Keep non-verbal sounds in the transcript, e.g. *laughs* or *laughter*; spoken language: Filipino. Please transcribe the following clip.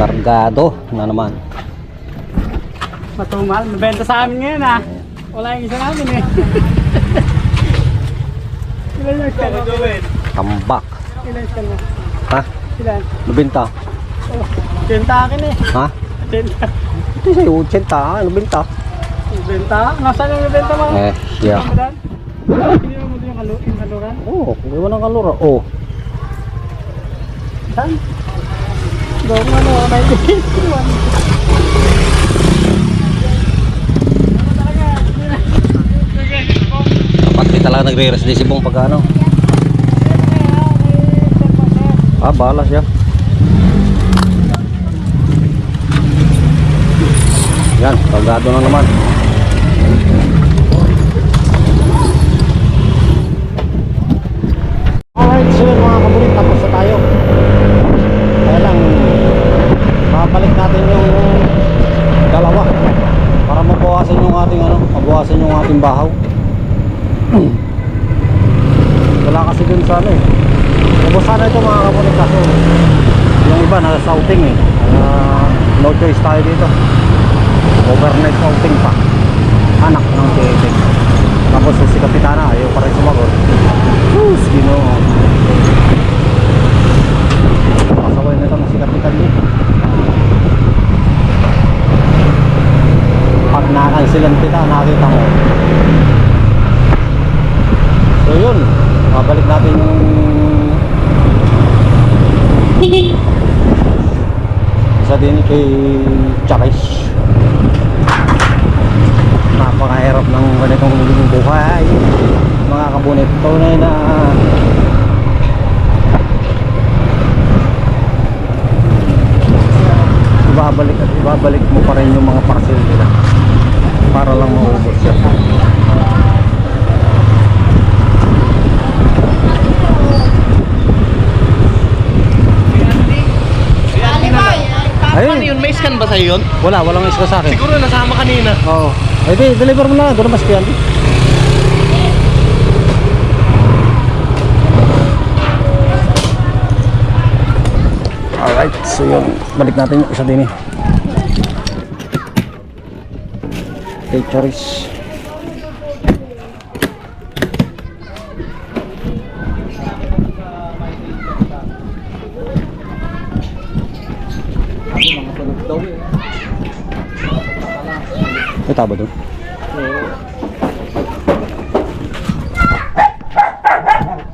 Kargado na naman. Matumal. Mabenta sa amin ngayon ah. Wala yung isa namin eh. *laughs* Ilan yung isa mo? Tambak. Ilan isa mo? Ha? Ilan? Nubinta. Oh, Benta akin eh. Ha? Benta. Ito sa'yo, 80. Ha? Nubinta. Benta? Nasaan yung benta mo? Eh. Ramadan? Hindi mo kalu yung kaluran? Oo, oh, iwan ang kalura. Oo. Oh. Saan? Doon ano, 1981. Dapat di talaga nagre-rest di si Bong pag ano. Ah, bahala siya. Yan, Kargado na naman. Alright, so yun mga kabulit, tapos na tayo. Kaya lang, babalik natin yung dalawa para mabawasan yung ating mabawasan yung ating bahaw. *clears throat* Wala kasi dun sa ano eh. Ubus sana ito mga kabulit kaso yung iba nasa souting eh. Kaya no choice tayo dito. Overnight outing pa. Anak ng tiyating. Tapos si Kapitana ayaw pa rin sumagot. Sus, ginoo. Pasaway na ito ng si Kapitan niya. Pag nakansilan kita, nakita mo. So yun, mabalik natin yung *laughs* isa din kay Charis. Napakahirap ng ganitong buhay. Mga kabunit, tunay na ibabalik at ibabalik mo pa rin yung mga parcel nila para lang maubos siya. Ano Ayun, yun? May scan ba sa'yo yun? wala, walang iska sa akin. Siguro nasama kanina. Oo. Oh. Eh di, deliver mo na. Doon mas yan. Alright, so yun. Balik natin yung isa din eh. Kay Charis. May taba doon?